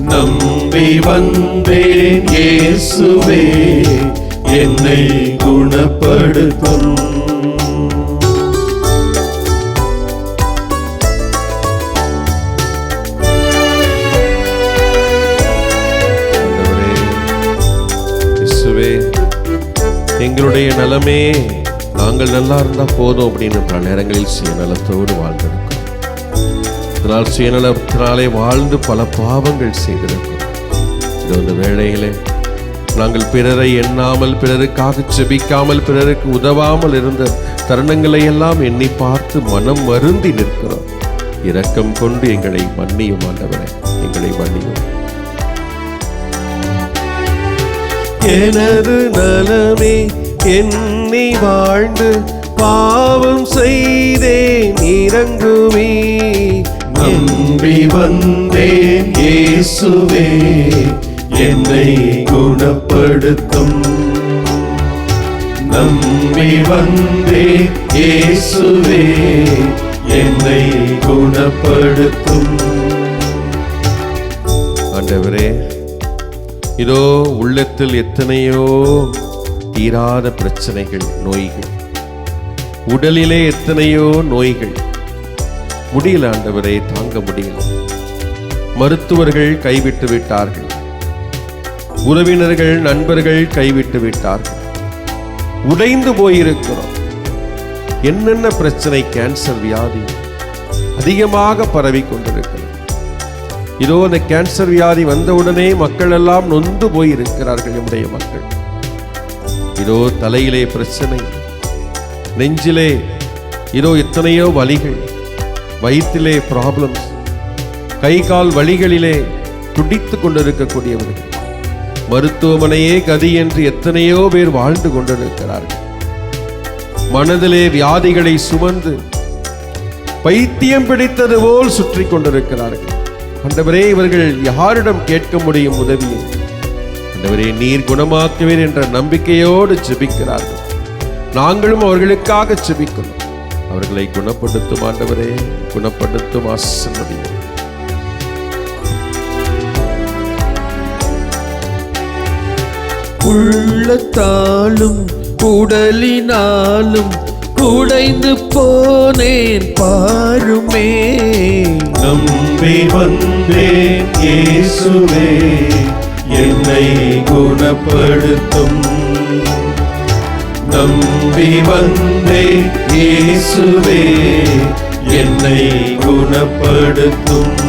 நம்பி வந்தேன் இயேசுவே என்னை குணப்படுத்தும். எங்களுடைய நலமே நாங்கள் நல்லா இருந்தா போதும் அப்படின்னு பல நேரங்களில் சுயநலத்தோடு வாழ்ந்திருக்கோம் இதனால் சுயநலத்தினாலே வாழ்ந்து பல பாவங்கள் செய்திருக்கிறோம் இது இந்த வேளையிலே நாங்கள் பிறரை எண்ணாமல் பிறருக்காக செபிக்காமல் பிறருக்கு உதவாமல் இருந்த தருணங்களை எல்லாம் எண்ணி பார்த்து மனம் வருந்தி நிற்கிறோம். இரக்கம் கொண்டு எங்களை மன்னியும் ஆண்டவரே எங்களை மன்னியும். எனது நலமே எண்ணி வாழ்ந்து பாவம் செய்தேன் இறங்குமே. நம்பி வந்தேன் இயேசுவே என்னை குணப்படுத்தும். நம்பி வந்தேன் இயேசுவே என்னை குணப்படுத்தும். ஆண்டவரே இதோ உள்ளத்தில் எத்தனையோ தீராத பிரச்சனைகள் நோய்கள். உடலிலே எத்தனையோ நோய்கள் முடியல ஆண்டவரே தாங்க முடியல. மருத்துவர்கள் கைவிட்டு விட்டார்கள். உறவினர்கள் நண்பர்கள் கைவிட்டு விட்டார்கள். உடைந்து போயிருக்கிறோம். என்னென்ன பிரச்சனை? கேன்சர் வியாதி அதிகமாக பரவி கொண்டிருக்கிறது. இதோ அந்த கேன்சர் வியாதி வந்தவுடனே மக்கள் எல்லாம் நொந்து போயிருக்கிறார்கள் நம்முடைய மக்கள். இதோ தலையிலே பிரச்சனை நெஞ்சிலே இதோ எத்தனையோ வலிகள். வயிற்றிலே ப்ராப்ளம்ஸ் கை கால் வலிகளிலே துடித்து கொண்டிருக்கக்கூடியவர்கள். மருத்துவமனையே கதி என்று எத்தனையோ பேர் வாழ்ந்து கொண்டிருக்கிறார்கள். மனதிலே வியாதிகளை சுமந்து பைத்தியம் பிடித்தது போல் சுற்றி கொண்டிருக்கிறார்கள். அந்தவரே இவர்கள் யாரிடம் கேட்க முடியும் உதவியை? அந்தவரே நீர் குணமாக்குவீர் என்ற நம்பிக்கையோடு செபிக்கிறார்கள் நாங்களும் அவர்களுக்காக ஜெபிக்கணும் அவர்களை குணப்படுத்தும் ஆண்டவரே குணப்படுத்தும் ஆசிர்வதியும் உள்ளத்தாலும் உடலினாலும் உடைந்து போனேன் பாருமே. நம்பி வந்தேன் இயேசுவே என்னை குணப்படுத்தும் தம்பி வந்தே இயேசுவே என்னை குணப்படுத்தும்.